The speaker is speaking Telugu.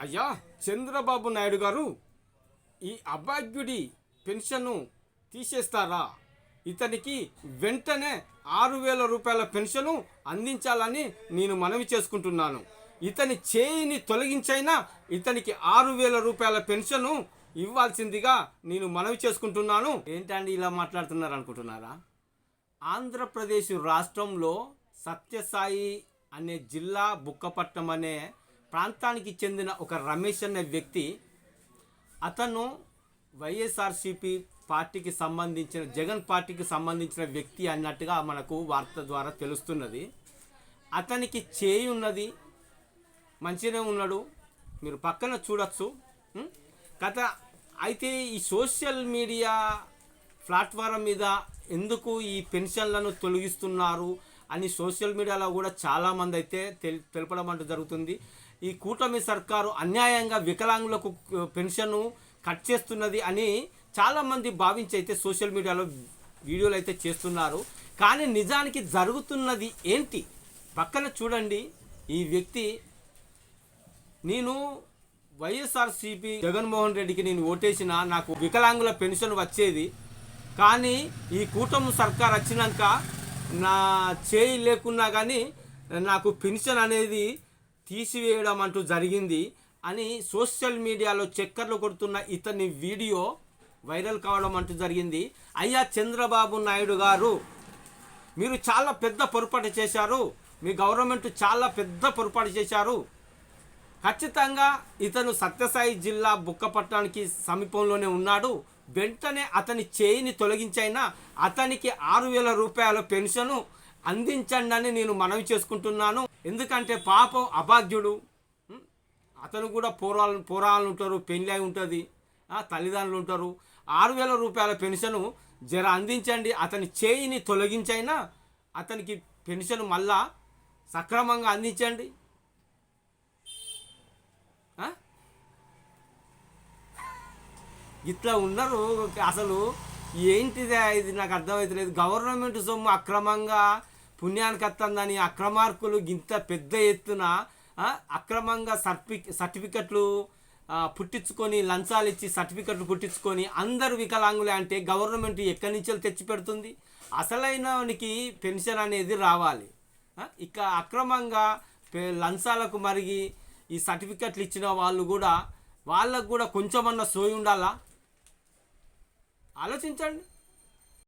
అయ్యా చంద్రబాబు నాయుడు గారు ఈ అభాగ్యుడి పెన్షన్ను తీసేస్తారా? ఇతనికి వెంటనే ఆరు వేల రూపాయల పెన్షను అందించాలని నేను మనవి చేసుకుంటున్నాను. ఇతని చేయిని తొలగించైనా ఇతనికి ఆరు వేల రూపాయల పెన్షను ఇవ్వాల్సిందిగా నేను మనవి చేసుకుంటున్నాను. ఏంటండి ఇలా మాట్లాడుతున్నారు అనుకుంటున్నారా? ఆంధ్రప్రదేశ్ రాష్ట్రంలో సత్యసాయి అనే జిల్లా బుక్కపట్నం అనే ప్రాంతానికి చెందిన ఒక రమేష్ అనే వ్యక్తి అతను వైఎస్ఆర్సిపి పార్టీకి సంబంధించిన జగన్ పార్టీకి సంబంధించిన వ్యక్తి అన్నట్టుగా మనకు వార్త ద్వారా తెలుస్తున్నది. అతనికి చేయి ఉన్నది మంచిగానే ఉన్నాడు. మీరు పక్కన చూడొచ్చు. గత కథ అయితే ఈ సోషల్ మీడియా ప్లాట్ఫారం మీద ఎందుకు ఈ పెన్షన్లను తొలగిస్తున్నారు అని సోషల్ మీడియాలో కూడా చాలామంది అయితే తెల్ తెలపడం అంటూ జరుగుతుంది. ఈ కూటమి సర్కారు అన్యాయంగా వికలాంగులకు పెన్షన్ కట్ చేస్తున్నది అని చాలామంది భావించి అయితే సోషల్ మీడియాలో వీడియోలు అయితే చేస్తున్నారు. కానీ నిజానికి జరుగుతున్నది ఏంటి? పక్కన చూడండి. ఈ వ్యక్తి నేను వైఎస్ఆర్సీపీ జగన్మోహన్ రెడ్డికి నేను ఓటేసిన నాకు వికలాంగుల పెన్షన్ వచ్చేది. కానీ ఈ కూటమి సర్కార్ వచ్చినాక నా చేయి లేకున్నా కానీ నాకు పెన్షన్ అనేది తీసివేయడం అంటూ జరిగింది అని సోషల్ మీడియాలో చక్కర్లు కొడుతున్న ఇతని వీడియో వైరల్ కావడం అంటూ జరిగింది. అయ్యా చంద్రబాబు నాయుడు గారు మీరు చాలా పెద్ద పొరపాటు చేశారు. మీ గవర్నమెంట్ చాలా పెద్ద పొరపాటు చేశారు. ఖచ్చితంగా ఇతను సత్యసాయి జిల్లా బుక్కపట్నానికి సమీపంలోనే ఉన్నాడు. వెంటనే అతని చేయిని తొలగించైనా అతనికి ఆరు వేల రూపాయల పెన్షను అందించండి అని నేను మనవి చేసుకుంటున్నాను. ఎందుకంటే పాపం అభాగ్యుడు అతను కూడా పోరాలు పోరాలు ఉంటారు పెళ్ళి అయి ఉంటుంది తల్లిదండ్రులు ఉంటారు ఆరు వేల రూపాయల పెన్షను జర అందించండి. అతని చేయిని తొలగించైనా అతనికి పెన్షన్ మళ్ళా సక్రమంగా అందించండి. ఇట్లా ఉన్నారు అసలు ఏంటిదే ఇది? నాకు అర్థమవుతలేదు గవర్నమెంట్ సొమ్ము అక్రమంగా పుణ్యానికి వస్తుందని అక్రమార్కులు ఇంత పెద్ద ఎత్తున అక్రమంగా సర్పి సర్టిఫికెట్లు పుట్టించుకొని లంచాలు ఇచ్చి సర్టిఫికెట్లు పుట్టించుకొని అందరు వికలాంగులే అంటే గవర్నమెంట్ ఎక్కడి నుంచో తెచ్చి పెడుతుంది? అసలైనకి పెన్షన్ అనేది రావాలి. ఇక అక్రమంగా పె- లంచాలకు మరిగి ఈ సర్టిఫికెట్లు ఇచ్చిన వాళ్ళు కూడా వాళ్ళకు కూడా కొంచెమన్నా సోయి ఉండాలా? ఆలోచించండి.